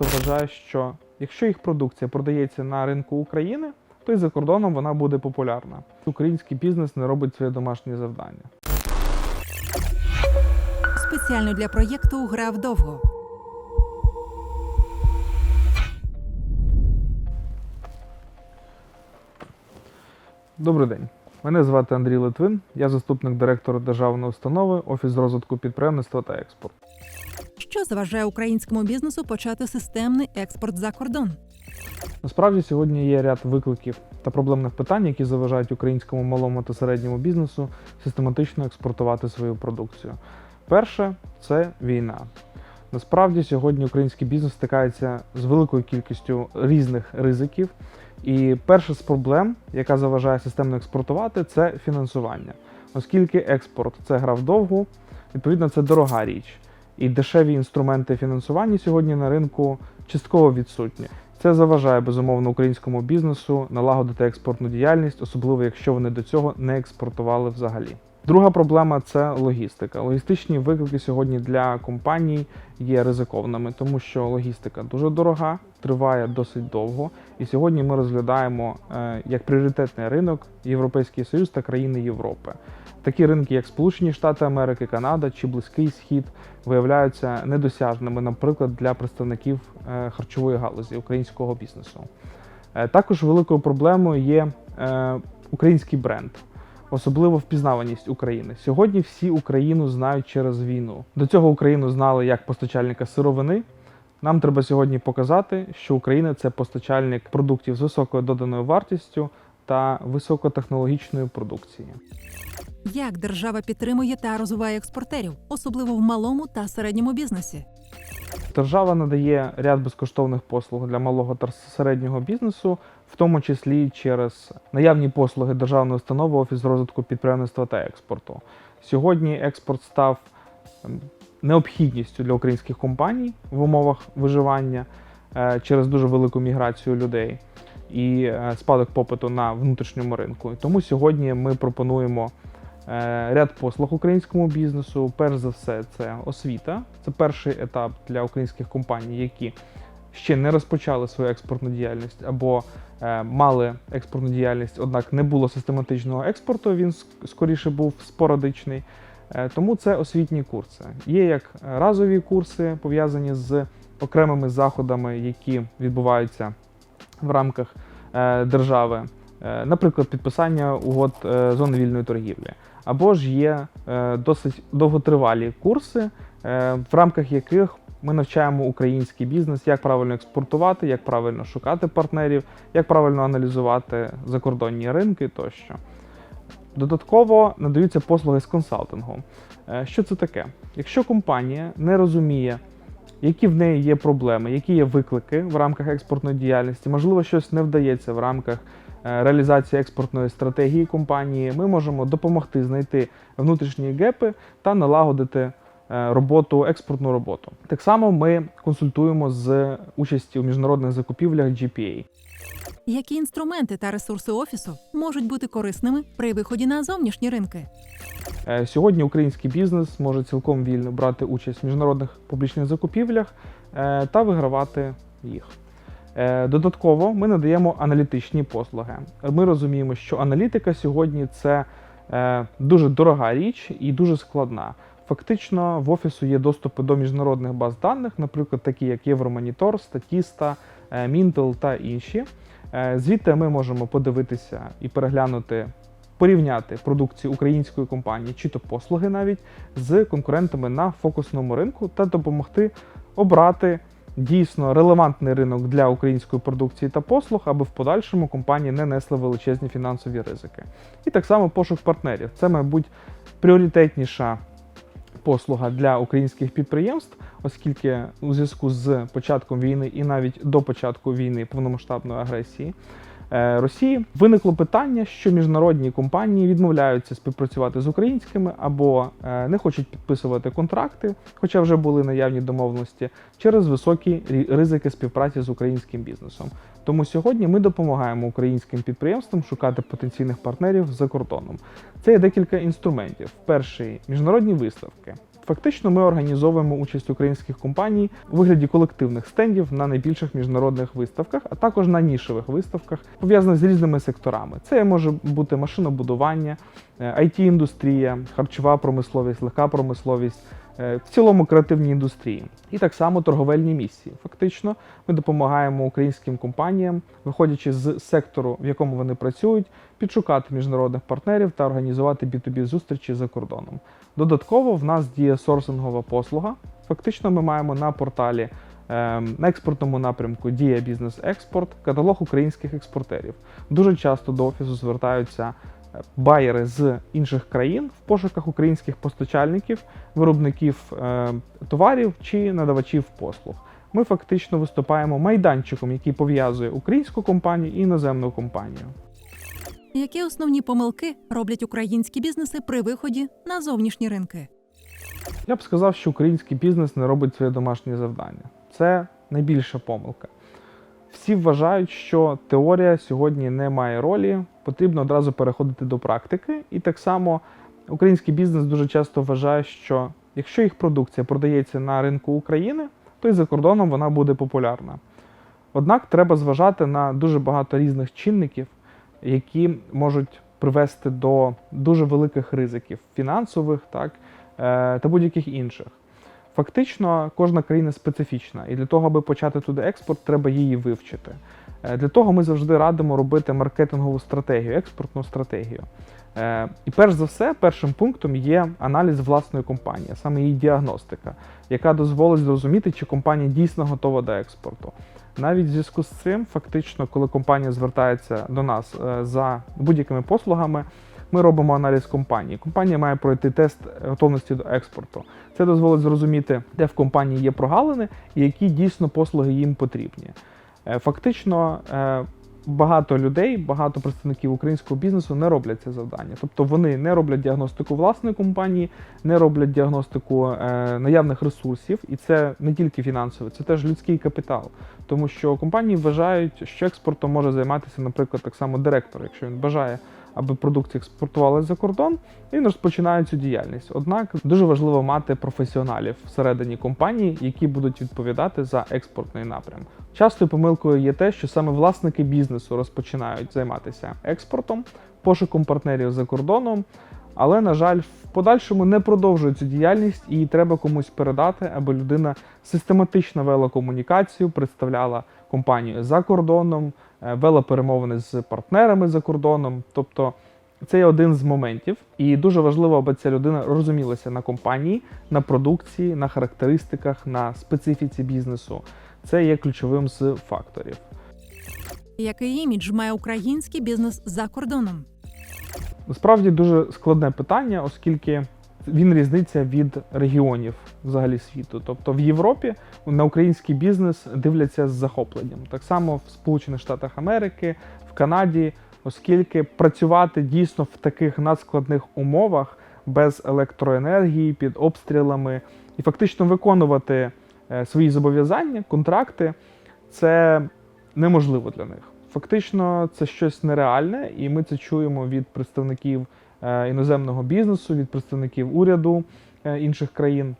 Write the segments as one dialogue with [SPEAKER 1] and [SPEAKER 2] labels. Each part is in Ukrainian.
[SPEAKER 1] вважає, що якщо їх продукція продається на ринку України, то і за кордоном вона буде популярна. Український бізнес не робить своє домашнє завдання.
[SPEAKER 2] Спеціально для проєкту Грав довго.
[SPEAKER 1] Добрий день. Мене звати Андрій Литвин, я заступник директора державної установи Офіс розвитку підприємництва та експорту.
[SPEAKER 2] Заважає українському бізнесу почати системний експорт за кордон?
[SPEAKER 1] Насправді сьогодні є ряд викликів та проблемних питань, які заважають українському малому та середньому бізнесу систематично експортувати свою продукцію. Перше це війна. Насправді сьогодні український бізнес стикається з великою кількістю різних ризиків. І перша з проблем, яка заважає системно експортувати, це фінансування. Оскільки експорт це гра вдовгу, відповідно, це дорога річ. І дешеві інструменти фінансування сьогодні на ринку частково відсутні. Це заважає безумовно українському бізнесу налагодити експортну діяльність, особливо якщо вони до цього не експортували взагалі. Друга проблема це логістика. Логістичні виклики сьогодні для компаній є ризикованими, тому що логістика дуже дорога, триває досить довго. І сьогодні ми розглядаємо е, як пріоритетний ринок Європейський Союз та країни Європи. Такі ринки, як Сполучені Штати Америки, Канада чи Близький Схід, виявляються недосяжними, наприклад, для представників е, харчової галузі українського бізнесу. Е, Також великою проблемою є український бренд, особливо впізнаваність України. Сьогодні всі Україну знають через війну. До цього Україну знали як постачальника сировини. Нам треба сьогодні показати, що Україна це постачальник продуктів з високою доданою вартістю та високотехнологічної продукції.
[SPEAKER 2] Як держава підтримує та розвиває експортерів, особливо в малому та середньому бізнесі?
[SPEAKER 1] Держава надає ряд безкоштовних послуг для малого та середнього бізнесу, в тому числі через наявні послуги державної установи Офіс розвитку підприємництва та експорту. Сьогодні експорт став ем, необхідністю для українських компаній в умовах виживання е, через дуже велику міграцію людей і е, спадок попиту на внутрішньому ринку. Тому сьогодні ми пропонуємо ряд послуг українському бізнесу. Перш за все, це освіта. Це перший етап для українських компаній, які ще не розпочали свою експортну діяльність або е, мали експортну діяльність, однак не було систематичного експорту. Він скоріше був спорадичний. Е, Тому це освітні курси. Є як разові курси, пов'язані з окремими заходами, які відбуваються в рамках е, держави, Е, наприклад, підписання угод е, зони вільної торгівлі. Або ж є е, досить довготривалі курси, е, в рамках яких ми навчаємо український бізнес, як правильно експортувати, як правильно шукати партнерів, як правильно аналізувати закордонні ринки тощо. Додатково надаються послуги з консалтингу. Е, Що це таке? Якщо компанія не розуміє, які в неї є проблеми, які є виклики в рамках експортної діяльності, можливо, щось не вдається в рамках реалізації експортної стратегії компанії, ми можемо допомогти знайти внутрішні гепи та налагодити е, роботу, експортну роботу. Так само ми консультуємо з участі у міжнародних закупівлях GPA.
[SPEAKER 2] Які інструменти та ресурси офісу можуть бути корисними при виході на зовнішні ринки?
[SPEAKER 1] Е, Сьогодні український бізнес може цілком вільно брати участь в міжнародних публічних закупівлях е, та вигравати їх. Е, Додатково ми надаємо аналітичні послуги. Ми розуміємо, що аналітика сьогодні це е, дуже дорога річ і дуже складна. Фактично, в офісу є доступи до міжнародних баз даних, наприклад, такі як Євромонітор, Статіста, е, Мінтел та інші. Звідти ми можемо подивитися і переглянути порівняти продукцію української компанії чи то послуги навіть з конкурентами на фокусному ринку та допомогти обрати дійсно релевантний ринок для української продукції та послуг, аби в подальшому компанії не несли величезні фінансові ризики. І так само пошук партнерів. Це, мабуть, пріоритетніша послуга для українських підприємств, оскільки у зв'язку з початком війни і навіть до початку війни повномасштабної агресії Росії виникло питання, що міжнародні компанії відмовляються співпрацювати з українськими або е, не хочуть підписувати контракти, хоча вже були наявні домовленості, через високі ризики співпраці з українським бізнесом. Тому сьогодні ми допомагаємо українським підприємствам шукати потенційних партнерів за кордоном. Це є декілька інструментів. Перший міжнародні виставки. Фактично, ми організовуємо участь українських компаній у вигляді колективних стендів на найбільших міжнародних виставках, а також на нішевих виставках, пов'язаних з різними секторами. Це може бути машинобудування, it індустрія харчова промисловість, легка промисловість. Е, В цілому креативні індустрії, і так само торговельні місії. Фактично, ми допомагаємо українським компаніям, виходячи з сектору, в якому вони працюють, підшукати міжнародних партнерів та організувати B2B зустрічі за кордоном. Додатково в нас діє сорсингова послуга. Фактично, ми маємо на порталі ем, на експортному напрямку Дія Бізнес Експорт каталог українських експортерів. Дуже часто до офісу звертаються байери з інших країн в пошуках українських постачальників, виробників е, товарів чи надавачів послуг. Ми фактично виступаємо майданчиком, який пов'язує українську компанію і іноземну компанію.
[SPEAKER 2] Які основні помилки роблять українські бізнеси при виході на зовнішні ринки?
[SPEAKER 1] Я б сказав, що український бізнес не робить своє домашнє завдання. Це найбільша помилка. Всі вважають, що теорія сьогодні не має ролі, потрібно одразу переходити до практики. І так само український бізнес дуже часто вважає, що якщо їх продукція продається на ринку України, то і за кордоном вона буде популярна. Однак треба зважати на дуже багато різних чинників, які можуть привести до дуже великих ризиків фінансових, так, е, та будь-яких інших. Фактично, кожна країна специфічна, і для того, аби почати туди експорт, треба її вивчити. Е, Для того ми завжди радимо робити маркетингову стратегію, експортну стратегію. Е, І перш за все, першим пунктом є аналіз власної компанії, саме її діагностика, яка дозволить зрозуміти, чи компанія дійсно готова до експорту. Навіть в зв'язку з цим, фактично, коли компанія звертається до нас е, за будь-якими послугами, ми робимо аналіз компанії. Компанія має пройти тест готовності до експорту. Це дозволить зрозуміти, де в компанії є прогалини і які дійсно послуги їм потрібні. Е, Фактично, е, багато людей, багато представників українського бізнесу не роблять це завдання. Тобто вони не роблять діагностику власної компанії, не роблять діагностику е, наявних ресурсів, і це не тільки фінансове, це теж людський капітал. Тому що компанії вважають, що експортом може займатися, наприклад, так само директор, якщо він бажає, аби продукція експортувалася за кордон, він розпочинає цю діяльність. Однак дуже важливо мати професіоналів всередині компанії, які будуть відповідати за експортний напрям. Частою помилкою є те, що саме власники бізнесу розпочинають займатися експортом, пошуком партнерів за кордоном. Але, на жаль, в подальшому не продовжують цю діяльність і треба комусь передати, аби людина систематично вела комунікацію, представляла компанію за кордоном, е, вела перемовини з партнерами за кордоном. Тобто це є один з моментів, і дуже важливо, аби ця людина розумілася на компанії, на продукції, на характеристиках, на специфіці бізнесу. Це є ключовим з факторів.
[SPEAKER 2] Який імідж має український бізнес за кордоном?
[SPEAKER 1] Насправді дуже складне питання, оскільки він різниця від регіонів взагалі світу. Тобто в Європі на український бізнес дивляться з захопленням. Так само в Сполучених Штатах Америки, в Канаді, оскільки працювати дійсно в таких надскладних умовах без електроенергії, під обстрілами і фактично виконувати е, свої зобов'язання, контракти, це неможливо для них. Фактично, це щось нереальне, і ми це чуємо від представників іноземного бізнесу, від представників уряду е, інших країн.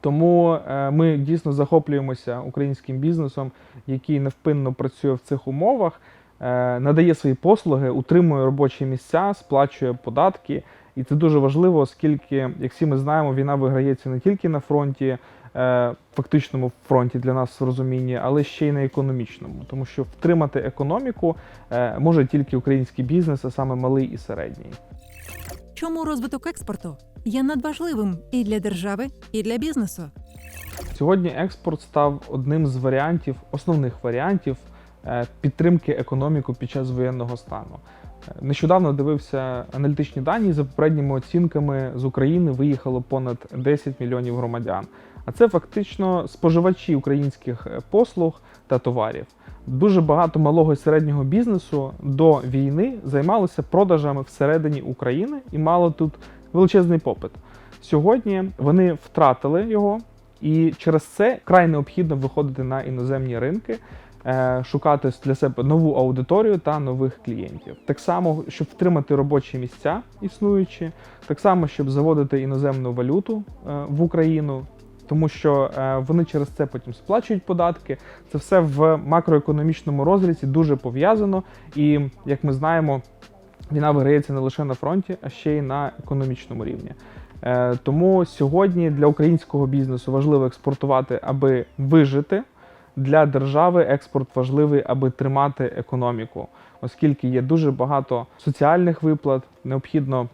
[SPEAKER 1] Тому е, ми дійсно захоплюємося українським бізнесом, який невпинно працює в цих умовах, е, надає свої послуги, утримує робочі місця, сплачує податки. І це дуже важливо, оскільки, як всі ми знаємо, війна виграється не тільки на фронті, е, фактичному фронті для нас в розумінні, але ще й на економічному, тому що втримати економіку е, може тільки український бізнес, а саме малий і середній.
[SPEAKER 2] Чому розвиток експорту є надважливим і для держави, і для бізнесу?
[SPEAKER 1] Сьогодні експорт став одним з варіантів, основних варіантів е, підтримки економіки під час воєнного стану. Е, Нещодавно дивився аналітичні дані. За попередніми оцінками з України виїхало понад 10 мільйонів громадян. А це фактично споживачі українських е, послуг та товарів. Дуже багато малого і середнього бізнесу до війни займалося продажами всередині України і мало тут величезний попит. Сьогодні вони втратили його, І через це край необхідно виходити на іноземні ринки, е, шукати для себе нову аудиторію та нових клієнтів. Так само, щоб втримати робочі місця існуючі, так само, щоб заводити іноземну валюту е, в Україну. Тому що е, вони через це потім сплачують податки. Це все в макроекономічному розрізі дуже пов'язано. І як ми знаємо, війна виграється не лише на фронті, а ще й на економічному рівні. Е, Тому сьогодні для українського бізнесу важливо експортувати, аби вижити. Для держави експорт важливий, аби тримати економіку, оскільки є дуже багато соціальних виплат, необхідно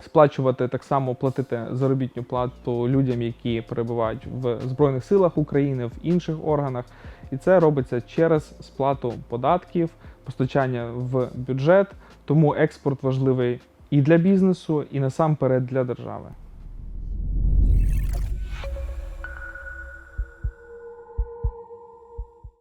[SPEAKER 1] сплачувати так само платити заробітну плату людям, які перебувають в Збройних силах України, в інших органах. І це робиться через сплату податків, постачання в бюджет. Тому експорт важливий і для бізнесу, і насамперед для держави.